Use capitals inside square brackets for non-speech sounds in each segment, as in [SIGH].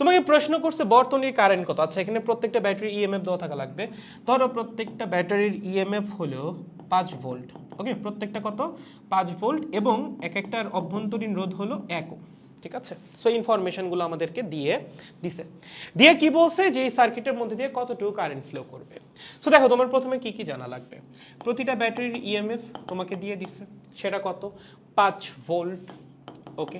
তোমাকে প্রশ্ন করছে, বর্তনীর কারেন্ট কত? আচ্ছা এখানে প্রত্যেকটা ব্যাটারি ইএমএফ দেওয়া থাকা লাগবে। ধরো প্রত্যেকটা ব্যাটারির ইএমএফ হলো পাঁচ ভোল্ট ওকে প্রত্যেকটা কত? পাঁচ ভোল্ট এবং এক একটার অভ্যন্তরীণ রোধ হলো এক। ঠিক আছে? সো ইনফরমেশনগুলো আমাদেরকে দিয়ে দিছে। দিয়ে কি বলছে? যে এই সার্কিটের মধ্যে দিয়ে কতটুকু কারেন্ট ফ্লো করবে? সো দেখো, তোমার প্রথমে কি কি জানা লাগবে? প্রতিটা ব্যাটারির ইএমএফ তোমাকে দিয়ে দিছে, সেটা কত? পাঁচ ভোল্ট ওকে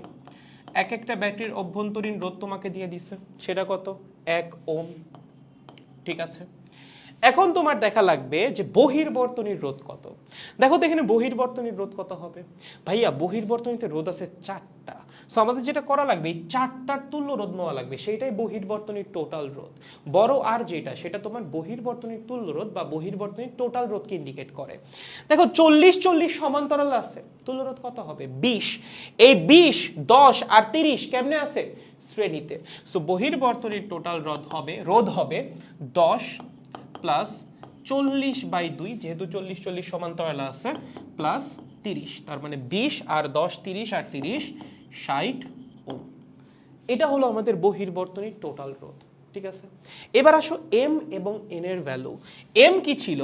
এক একটা ব্যাটারির অভ্যন্তরীণ রোধ তোমাকে দিয়ে দিছে। সেটা কত? এক ওম। ঠিক আছে? এখন তোমার দেখা লাগবে যে বহির্বর্তনীর রোধ কত। দেখো তো এখানে বহির্বর্তনীর রোধ কত হবে। ভাইয়া, বহির্বর্তনীতে রোধ আছে চারটা। সো আমাদের যেটা করা লাগবে, এই চারটার তুল্য রোধ নেওয়া লাগবে সেটাই বহির্বর্তনীর টোটাল রোধ। বড় আর যেটা, সেটা তোমার বহির্বর্তনীর তুল্য রোধ বা বহির্বর্তনীর টোটাল রোধকে ইন্ডিকেট করে। দেখো, চল্লিশ চল্লিশ সমান্তরাল আছে, তুল্য রোধ কত হবে? বিশ। এই বিশ, দশ আর তিরিশ কেমনে আছে? শ্রেণীতে। সো বহির্বর্তনীর টোটাল রোধ হবে রোধ হবে দশ প্লাস চল্লিশ বাই দুই, যেহেতু চল্লিশ চল্লিশ সমান্তরাল আছে প্লাস তিরিশ, তার মানে বিশ আর দশ, তিরিশ আর তিরিশ, ষাট ও এটা হলো আমাদের বহির্বর্তনীর টোটাল রোধ, ঠিক আছে? এবার আসো এম এবং এন এর ভ্যালু এম কি ছিল?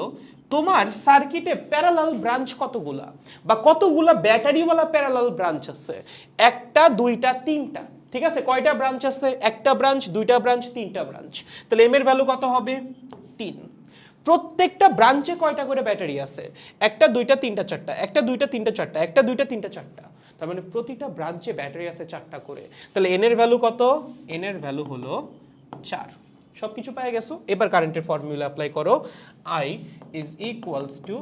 তোমার সার্কিটে প্যারালাল ব্রাঞ্চ কতগুলা বা কতগুলা ব্যাটারিওয়ালা প্যারালাল ব্রাঞ্চ আছে? একটা, দুইটা, তিনটা, ঠিক আছে? কয়টা ব্রাঞ্চ আছে? একটা ব্রাঞ্চ দুইটা ব্রাঞ্চ তিনটা ব্রাঞ্চ তাহলে এম এর ভ্যালু কত হবে? তিন। প্রত্যেকটা ব্রাঞ্চে কয়টা করে ব্যাটারি আছে? একটা, দুইটা, তিনটা, চারটা। একটা, দুইটা, তিনটা, চারটা। একটা, দুইটা, তিনটা, চারটা। তার মানে প্রতিটা ব্রাঞ্চে ব্যাটারি আছে চারটা করে। তাহলে এন এর ভ্যালু কত? এন এর ভ্যালু হলো চার। সব কিছু পেয়ে গেছো? এবার কারেন্টের ফর্মুলা অ্যাপ্লাই করো। I is equals to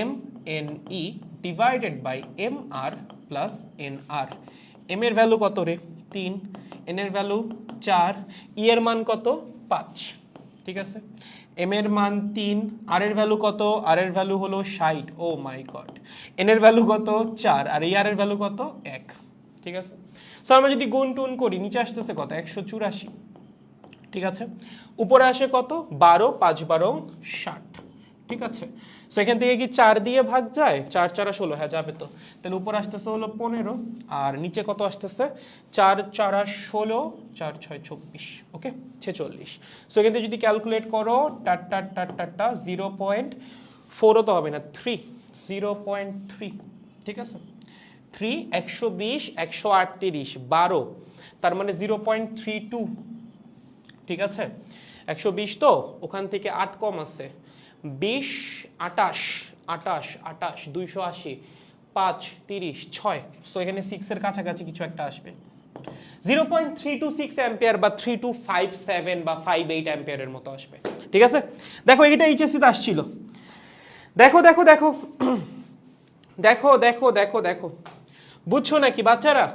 M N E divided by M R plus N R M এর ভ্যালু কত রে? তিন। এন এর ভ্যালু চার। ই এর মান কত? পাঁচ। ঠিক আছে? এম এর মান তিন আর এর ভ্যালু কত? আর এর ভ্যালু হলো ষাট। ও মাই গড এন এর ভ্যালু কত? চার। আর এই আর এর ভ্যালু কত? এক। ঠিক আছে? সো আমরা যদি গুণ টুন করি, নিচে আসতেছে কত? একশো চুরাশি। ঠিক আছে? উপরে আসে কত? বারো, পাঁচ বারো ষাট। ঠিক আছে? সো এখান থেকে কি চার দিয়ে ভাগ যায়? চার, চারা ষোলো হ্যাঁ যাবে তো। তাহলে উপর আসতেছে হলো পনেরো, আর নিচে কত আসতেছে? চার, চারা ষোলো, চার, ছয়, চব্বিশ ওকে ছেচল্লিশ। সো এখান থেকে যদি ক্যালকুলেট করো, টাট টাট টাট টাটটা জিরো পয়েন্ট ফোরও তো হবে না থ্রি জিরো পয়েন্ট থ্রি ঠিক আছে? থ্রি একশো বিশ, একশো আটত্রিশ, বারো, তার মানে জিরো পয়েন্ট থ্রি টু ঠিক আছে? একশো বিশ তো, ওখান থেকে আট কম আছে। বিশ, আটাশ আটাশ আটাশ, দুইশো আশি, পাঁচ, তিরিশ, ছয়। সো এখানে সিক্সের কাছাকাছি কিছু একটা আসবে। Zero point three two six ampere বা থ্রি টু ফাইভ সেভেন বা ফাইভ এইট অ্যাম্পিয়ারের মতো আসবে। ঠিক আছে? দেখো এটা এইচএসসিতে আসছিল। দেখো দেখো দেখো। [CLEARS THROAT] দেখো দেখো দেখো দেখো। বুঝছ নাকি বাচ্চারা?